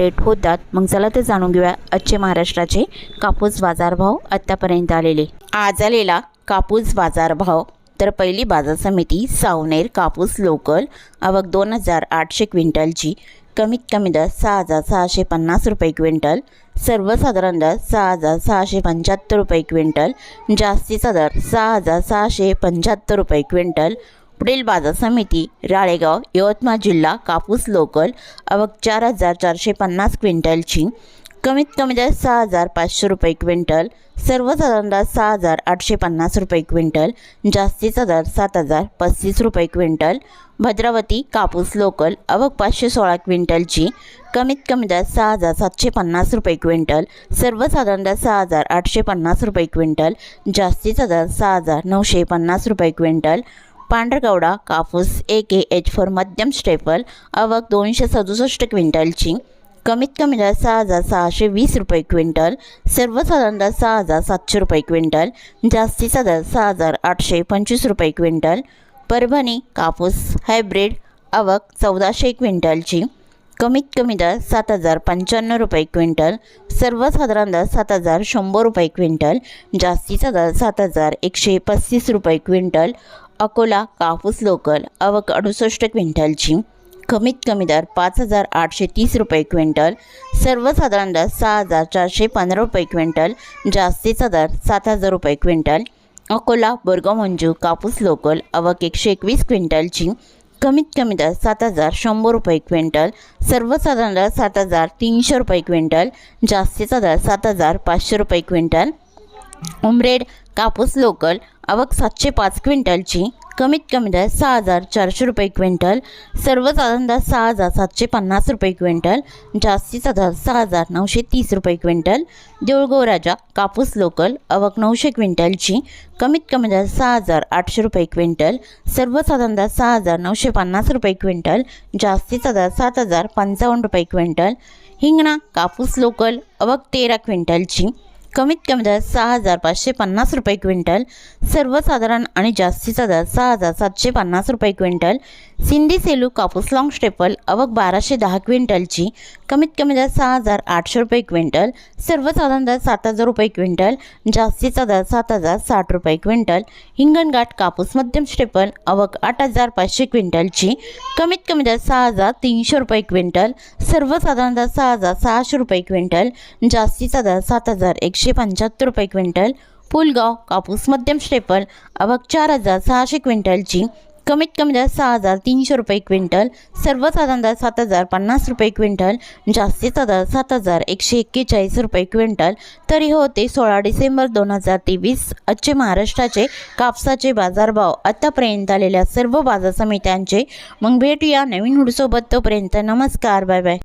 होतात मग चला तर जाणून घेऊया आजचे महाराष्ट्राचे कापूस बाजारभाव आत्तापर्यंत आलेले. आज आलेला कापूस बाजारभाव. तर पहिली बाजार समिती सावनेर कापूस लोकल आवक दोन हजार आठशे क्विंटलची. कमीत कमी दर सहा हजार सहाशे पन्नास रुपये क्विंटल. सर्वसाधारण दर सहा हजार सहाशे पंच्याहत्तर रुपये क्विंटल. जास्तीचा दर सहा हजार सहाशे पंच्याहत्तर रुपये क्विंटल. पुढील बाजार समिती राळेगाव यवतमाळ जिल्हा कापूस लोकल आवक चार हजार चारशे पन्नास क्विंटलची कमीत कमी दर सहा हजार पाचशे रुपये क्विंटल सर्वसाधारण दर सहा हजार आठशे पन्नास रुपये क्विंटल जास्तीचा दर सात हजार पस्तीस रुपये क्विंटल. भद्रावती कापूस लोकल आवक पाचशे सोळा क्विंटलची कमीत कमी दर सहा हजार सातशे पन्नास रुपये क्विंटल सर्वसाधारण दर सहा हजार आठशे पन्नास रुपये क्विंटल जास्तीचा दर सहा हजार नऊशे पन्नास रुपये क्विंटल. पांढरगवडा कापूस ए के एच फोर मध्यम स्टेपल आवक दोनशे सदुसष्ट क्विंटलची. कमीत कमी दर सहा हजार सहाशे वीस रुपये क्विंटल. सर्वसाधारण दर सहा हजार सातशे रुपये क्विंटल. जास्तीचा दर सहा हजार आठशे पंचवीस रुपये क्विंटल. परभणी कापूस हायब्रिड आवक चौदाशे क्विंटलची. कमीत कमी दर सात हजार पंच्याण्णव रुपये क्विंटल. सर्वसाधारण दर सात हजार शंभर रुपये क्विंटल. जास्तीचा दर सात हजार एकशे पस्तीस रुपये क्विंटल. अकोला कापूस लोकल आवक अडुसष्ट क्विंटलची. कमीत कमी दर पाच हजार आठशे तीस रुपये क्विंटल. सर्वसाधारण दर सहा हजार चारशे पंधरा रुपये क्विंटल. जास्तीचा दर सात हजार रुपये क्विंटल. अकोला बोरगाव कापूस लोकल आवक एकशे एकवीस क्विंटलची. कमीत कमी दर सात हजार शंभर रुपये क्विंटल. सर्वसाधारण दर सात हजार तीनशे रुपये क्विंटल. जास्तीचा दर सात हजार पाचशे रुपये क्विंटल. उमरेड कापूस लोकल आवक सातशे पाच क्विंटलची कमीत कमी दर सहा हजार चारशे रुपये क्विंटल सर्वसाधारण दर सहा हजार सातशे पन्नास रुपये क्विंटल जास्तीचा दर सहा हजार नऊशे तीस रुपये क्विंटल देऊळगोराजा कापूस लोकल आवक नऊशे क्विंटलची कमीत कमी दर सहा हजार आठशे रुपये क्विंटल सर्वसाधारण दर सहा हजार नऊशे पन्नास रुपये क्विंटल जास्तीचा दर सात हजार पंचावन्न रुपये क्विंटल हिंगणा कापूस लोकल आवक तेरा क्विंटलची कमीत कमी दर सहा हजार पाचशे पन्नास रुपये क्विंटल सर्वसाधारण आणि जास्तीचा दर सहा हजार सातशे पन्नास रुपये क्विंटल सिंधी सेलू कापूस लाँग स्टेपल अवक बाराशे दहा क्विंटलची कमीत कमी दर सहा हजार आठशे रुपये क्विंटल सर्वसाधारण दर सात हजार रुपये क्विंटल जास्तीचा दर सात हजार साठ रुपये क्विंटल हिंगणघाट कापूस मध्यम स्टेपल अवक आठ हजार पाचशे क्विंटलची कमीत कमी दर सहा हजार तीनशे रुपये क्विंटल सर्वसाधारण दर सहा हजार सहाशे रुपये क्विंटल जास्तीचा दर सात हजार एकशे एकशे पंच्याहत्तर रुपये क्विंटल पुलगाव कापूस मध्यम स्टेपल आवक चार हजार सहाशे क्विंटलची कमीत कमी दर सहा हजार तीनशे रुपये क्विंटल सर्वसाधारण दर सात हजार पन्नास रुपये क्विंटल जास्तीचा दर सात हजार एकशे एक्केचाळीस रुपये क्विंटल. तरी होते सोळा डिसेंबर दोन हजार तेवीस आजचे महाराष्ट्राचे कापसाचे बाजारभाव आतापर्यंत आलेल्या सर्व बाजार समित्यांचे. मग भेटूया नवीन हुडसोबत तोपर्यंत नमस्कार बाय बाय.